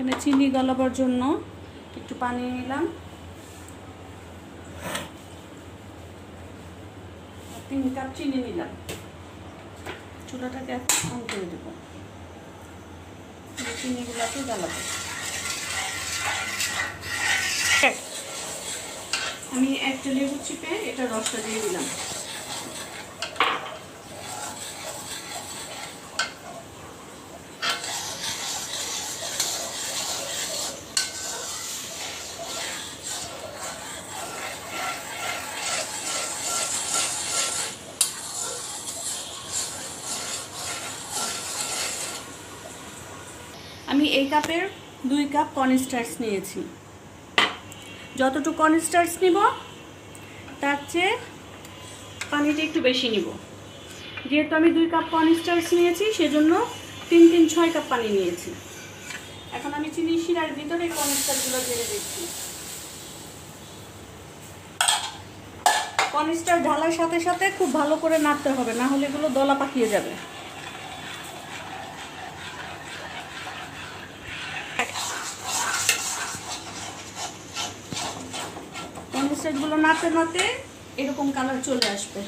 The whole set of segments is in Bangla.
এখানে চিনি গলাবার জন্য একটু পানি নিলাম। তিন কাপ চিনি নিলাম। চুলাটাকে অন করে দেবো। চিনিগুলোকে জ্বালাবো আমি একটা লেবু চিপে এটা রসটা দিয়ে দিলাম। আমি এই কাপের দুই কাপ কর্নস্টার্চ নিয়েছি। যতটুকু কর্নস্টার্চ নিব, তার চেয়ে পানিটা একটু বেশি নিব। যেহেতু আমি দুই কাপ কর্নস্টার্চ নিয়েছি, সেজন্য তিন তিন ছয় কাপ পানি নিয়েছি। এখন আমি চিনি শিরার ভিতরে কর্নস্টারগুলো ঢেলে দিচ্ছি। কর্নস্টার ঢালার সাথে সাথে খুব ভালো করে নাড়তে হবে, না হলে এগুলো দলা পাকিয়ে যাবে। কন্ডিস্টারগুলো নাতে নাতে এরকম কালার চলে আসবে।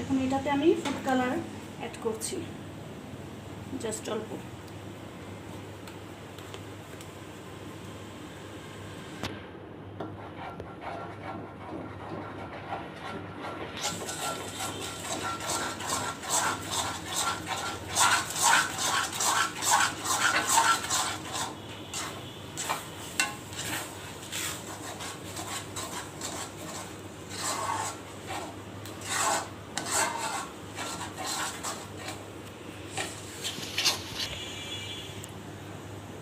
এখন এটাতে আমি ফুড কালার অ্যাড করছি জাস্ট অল্প।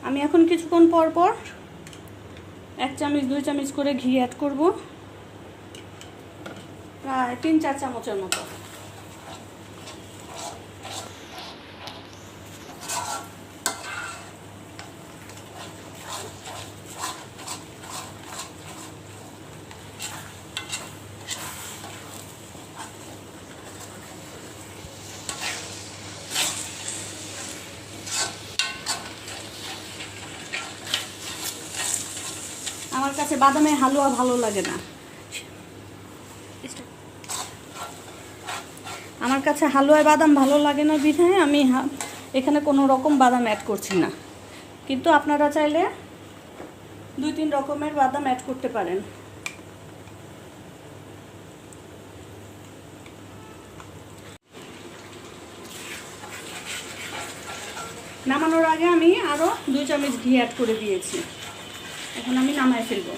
আমি এখন কিছুক্ষণ পর পর এক চামচ, দুই চামচ করে ঘি অ্যাড করব। প্রায় তিন, চার চামচের মতো। কাছে বাদামের হালুয়া ভালো লাগে না। আমার কাছে হালুয়ায় বাদাম ভালো লাগে না বিধায় আমি এখানে কোনো রকম বাদাম অ্যাড করছি না। কিন্তু আপনারা চাইলে দুই তিন রকমের বাদাম অ্যাড করতে পারেন। নামানোর আগে আমি আরও দুই চামচ ঘি অ্যাড করে দিয়েছি। এখন আমি নামায় ফেলব।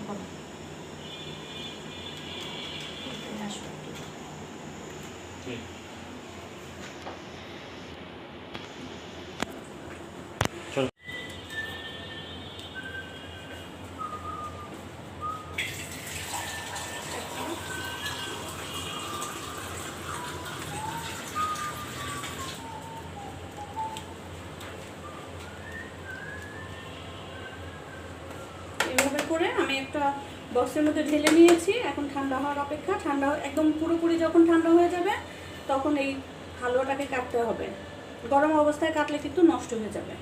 এভাবে করে আমি একটা বক্সের মধ্যে ঢেলে নিয়েছি। এখন ঠান্ডা হওয়ার অপেক্ষা। ঠান্ডা একদম পুরোপুরি যখন ঠান্ডা হয়ে যাবে, তখন এই হালুয়াটাকে কাটতে হবে। গরম অবস্থায় কাটলে কিন্তু নষ্ট হয়ে যাবে।